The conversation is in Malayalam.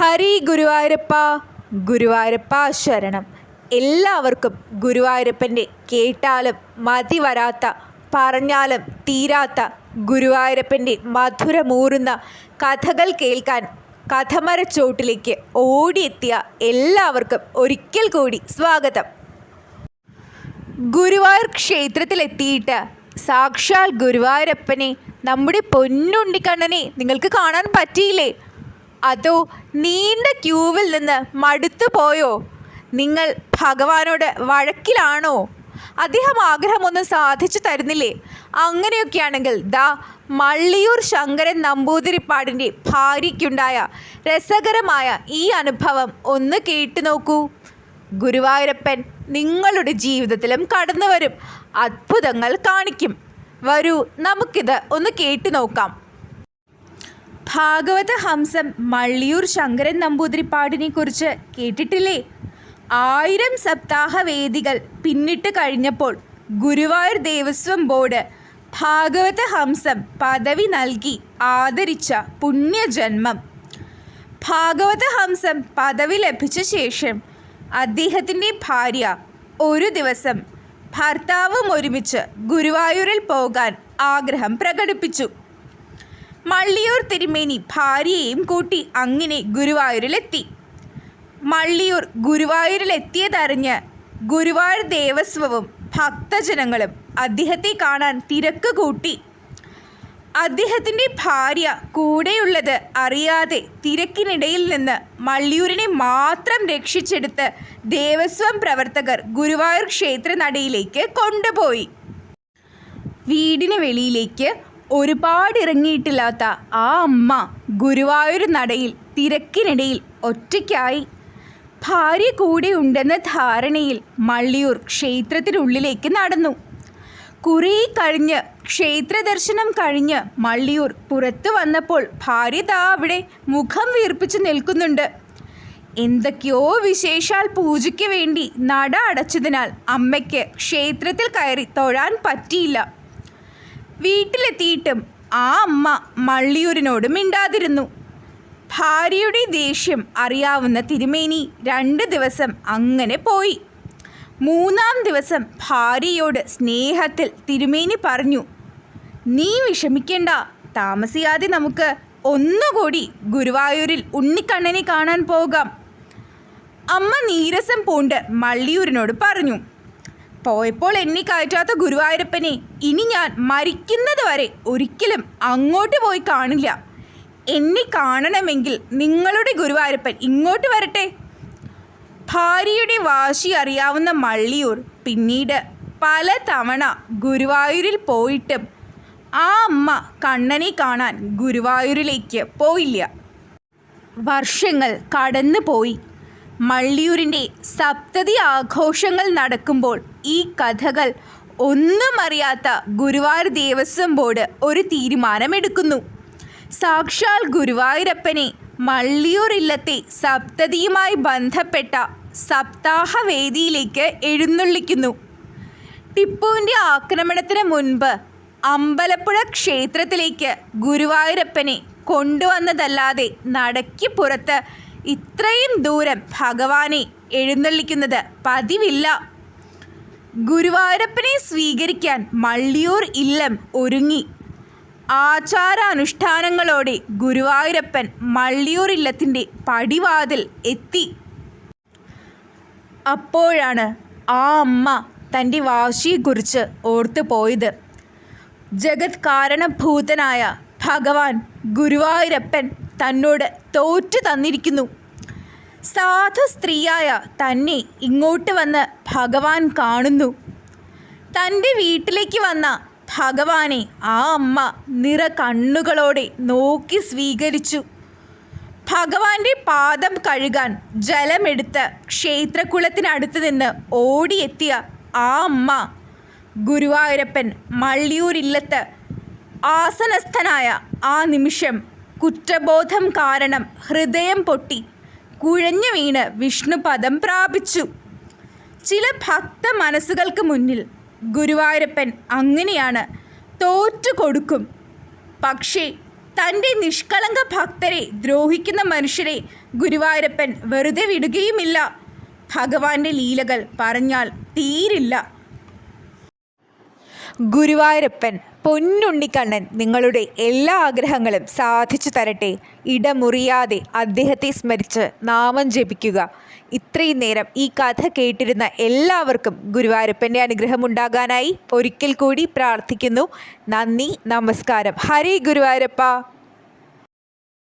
ഹരി ഗുരുവായൂരപ്പ ഗുരുവായൂരപ്പ ശരണം. എല്ലാവർക്കും ഗുരുവായൂരപ്പന്റെ കേട്ടാലും മതി വരാത്ത പറഞ്ഞാലും തീരാത്ത ഗുരുവായൂരപ്പന്റെ മധുരമൂറുന്ന കഥകൾ കേൾക്കാൻ കഥമരച്ചോട്ടിലേക്ക് ഓടിയെത്തിയ എല്ലാവർക്കും ഒരിക്കൽ കൂടി സ്വാഗതം. ഗുരുവായൂർ ക്ഷേത്രത്തിലെത്തിയിട്ട് സാക്ഷാൽ ഗുരുവായൂരപ്പനെ നമ്മുടെ പൊന്നുണ്ണിക്കണ്ണനെ നിങ്ങൾക്ക് കാണാൻ പറ്റിയില്ലേ? അതോ നീണ്ട ക്യൂവിൽ നിന്ന് മടുത്തു പോയോ? നിങ്ങൾ ഭഗവാനോട് വഴക്കിലാണോ? അദ്ദേഹം ആഗ്രഹമൊന്നും സാധിച്ചു തരുന്നില്ലേ? അങ്ങനെയൊക്കെയാണെങ്കിൽ ദാ മള്ളിയൂർ ശങ്കരൻ നമ്പൂതിരിപ്പാടിന്റെ ഭാര്യയ്ക്കുണ്ടായ രസകരമായ ഈ അനുഭവം ഒന്ന് കേട്ടു നോക്കൂ. ഗുരുവായൂരപ്പൻ നിങ്ങളുടെ ജീവിതത്തിലും കടന്നു വരും അത്ഭുതങ്ങൾ കാണിക്കും. വരൂ നമുക്കിത് ഒന്ന് കേട്ടു നോക്കാം. ഭാഗവത ഹംസം മള്ളിയൂർ ശങ്കരൻ നമ്പൂതിരിപ്പാടിനെ കുറിച്ച് കേട്ടിട്ടില്ലേ? ആയിരം സപ്താഹ വേദികൾ പിന്നിട്ട് കഴിഞ്ഞപ്പോൾ ഗുരുവായൂർ ദേവസ്വം ബോർഡ് ഭാഗവത ഹംസം പദവി നൽകി ആദരിച്ച പുണ്യജന്മം. ഭാഗവത ഹംസം പദവി ലഭിച്ച ശേഷം അദ്ദേഹത്തിന്റെ ഭാര്യ ഒരു ദിവസം ഭർത്താവും ഒരുമിച്ച് ഗുരുവായൂരിൽ പോകാൻ ആഗ്രഹം പ്രകടിപ്പിച്ചു. മള്ളിയൂർ തിരുമേനി ഭാര്യയെയും കൂട്ടി അങ്ങനെ ഗുരുവായൂരിലെത്തി. മള്ളിയൂർ ഗുരുവായൂരിലെത്തിയതറിഞ്ഞ് ഗുരുവായൂർ ദേവസ്വവും ഭക്തജനങ്ങളും അദ്ദേഹത്തെ കാണാൻ തിരക്ക് കൂട്ടി. അദ്ദേഹത്തിന്റെ ഭാര്യ കൂടെയുള്ളത് അറിയാതെ തിരക്കിനിടയിൽ നിന്ന് മള്ളിയൂരിനെ മാത്രം രക്ഷിച്ചെടുത്ത് ദേവസ്വം പ്രവർത്തകർ ഗുരുവായൂർ ക്ഷേത്രനടയിലേക്ക് കൊണ്ടുപോയി. വീടിന് വെളിയിലേക്ക് ഒരുപാട് ഇറങ്ങിയിട്ടില്ലാത്ത ആ അമ്മ ഗുരുവായൂർ നടയിൽ തിരക്കിനിടയിൽ ഒറ്റയ്ക്കായി ഭാര്യ കൂടെ ഉണ്ടെന്ന ധാരണയിൽ മള്ളിയൂർ ക്ഷേത്രത്തിനുള്ളിലേക്ക് നടന്നു. കുറേ കഴിഞ്ഞ് ക്ഷേത്ര ദർശനം കഴിഞ്ഞ് മള്ളിയൂർ പുറത്തു വന്നപ്പോൾ ഭാര്യ താ അവിടെ മുഖം വീർപ്പിച്ച് നിൽക്കുന്നുണ്ട്. എന്തൊക്കെയോ വിശേഷാൽ പൂജയ്ക്ക് വേണ്ടി നട അടച്ചതിനാൽ അമ്മയ്ക്ക് ക്ഷേത്രത്തിൽ കയറി തൊഴാൻ പറ്റിയില്ല. വീട്ടിലെത്തിയിട്ടും ആ അമ്മ മള്ളിയൂരിനോട് മിണ്ടാതിരുന്നു. ഭാര്യയുടെ ദേഷ്യം അറിയാവുന്ന തിരുമേനി രണ്ട് ദിവസം അങ്ങനെ പോയി. മൂന്നാം ദിവസം ഭാര്യയോട് സ്നേഹത്തിൽ തിരുമേനി പറഞ്ഞു നീ വിഷമിക്കേണ്ട താമസിയാതെ നമുക്ക് ഒന്നുകൂടി ഗുരുവായൂരിൽ ഉണ്ണിക്കണ്ണനെ കാണാൻ പോകാം. അമ്മ നീരസം പൂണ്ട് മള്ളിയൂരിനോട് പറഞ്ഞു പോയപ്പോൾ എന്നെ കയറ്റാത്ത ഗുരുവായൂരപ്പനെ ഇനി ഞാൻ മരിക്കുന്നത് വരെ ഒരിക്കലും അങ്ങോട്ട് പോയി കാണില്ല. എന്നെ കാണണമെങ്കിൽ നിങ്ങളുടെ ഗുരുവായൂരപ്പൻ ഇങ്ങോട്ട് വരട്ടെ. ഭാര്യയുടെ വാശി അറിയാവുന്ന മള്ളിയൂർ പിന്നീട് പല തവണ ഗുരുവായൂരിൽ പോയിട്ടും ആ അമ്മ കണ്ണനെ കാണാൻ ഗുരുവായൂരിലേക്ക് പോയില്ല. വർഷങ്ങൾ കടന്നുപോയി. മള്ളിയൂരിന്റെ സപ്തതി ആഘോഷങ്ങൾ നടക്കുമ്പോൾ ഈ കഥകൾ ഒന്നും അറിയാത്ത ഗുരുവായൂർ ദേവസ്വം ബോർഡ് ഒരു തീരുമാനമെടുക്കുന്നു. സാക്ഷാൽ ഗുരുവായൂരപ്പനെ മള്ളിയൂർ ഇല്ലത്തെ സപ്തതിയുമായി ബന്ധപ്പെട്ട സപ്താഹവേദിയിലേക്ക് എഴുന്നള്ളിക്കുന്നു. ടിപ്പുവിന്റെ ആക്രമണത്തിന് മുൻപ് അമ്പലപ്പുഴ ക്ഷേത്രത്തിലേക്ക് ഗുരുവായൂരപ്പനെ കൊണ്ടുവന്നതല്ലാതെ നടയ്ക്ക് പുറത്ത് ഇത്രയും ദൂരം ഭഗവാനെ എഴുന്നള്ളിക്കുന്നത് പതിവില്ല. ഗുരുവായൂരപ്പനെ സ്വീകരിക്കാൻ മള്ളിയൂർ ഇല്ലം ഒരുങ്ങി. ആചാരാനുഷ്ഠാനങ്ങളോടെ ഗുരുവായൂരപ്പൻ മള്ളിയൂർ ഇല്ലത്തിന്റെ പടിവാതിൽ എത്തി. അപ്പോഴാണ് ആ അമ്മ തന്റെ വാശിയെക്കുറിച്ച് ഓർത്തു പോയത്. ജഗത് കാരണഭൂതനായ ഭഗവാൻ ഗുരുവായൂരപ്പൻ തന്നോട് തോറ്റു തന്നിരിക്കുന്നു. സാധു സ്ത്രീയായ തന്നെ ഇങ്ങോട്ട് വന്ന് ഭഗവാൻ കാണുന്നു. തന്റെ വീട്ടിലേക്ക് വന്ന ഭഗവാനെ ആ അമ്മ നിറ കണ്ണുകളോടെ നോക്കി സ്വീകരിച്ചു. ഭഗവാന്റെ പാദം കഴുകാൻ ജലമെടുത്ത് ക്ഷേത്രക്കുളത്തിനടുത്ത് നിന്ന് ഓടിയെത്തിയ ആ അമ്മ ഗുരുവായൂരപ്പൻ മള്ളിയൂരില്ലത്ത് ആസനസ്ഥനായ ആ നിമിഷം കുറ്റബോധം കാരണം ഹൃദയം പൊട്ടി. കുഴഞ്ഞു വീണ് വിഷ്ണുപദം പ്രാപിച്ചു. ചില ഭക്ത മനസ്സുകൾക്ക് മുന്നിൽ ഗുരുവായൂരപ്പൻ അങ്ങനെയാണ് തോറ്റു കൊടുക്കും. പക്ഷേ തന്റെ നിഷ്കളങ്ക ഭക്തരെ ദ്രോഹിക്കുന്ന മനുഷ്യരെ ഗുരുവായൂരപ്പൻ വെറുതെ വിടുകയുമില്ല. ഭഗവാന്റെ ലീലകൾ പറഞ്ഞാൽ തീരില്ല. ഗുരുവായൂരപ്പൻ പൊന്നുണ്ണിക്കണ്ണൻ നിങ്ങളുടെ എല്ലാ ആഗ്രഹങ്ങളും സാധിച്ചു തരട്ടെ. ഇടമുറിയാതെ അദ്ദേഹത്തെ സ്മരിച്ച് നാമം ജപിക്കുക. ഇത്രയും നേരം ഈ കഥ കേട്ടിരുന്ന എല്ലാവർക്കും ഗുരുവായൂരപ്പന്റെ അനുഗ്രഹം ഉണ്ടാകാനായി ഒരിക്കൽ കൂടി പ്രാർത്ഥിക്കുന്നു. നന്ദി നമസ്കാരം. ഹരി ഗുരുവായൂരപ്പ.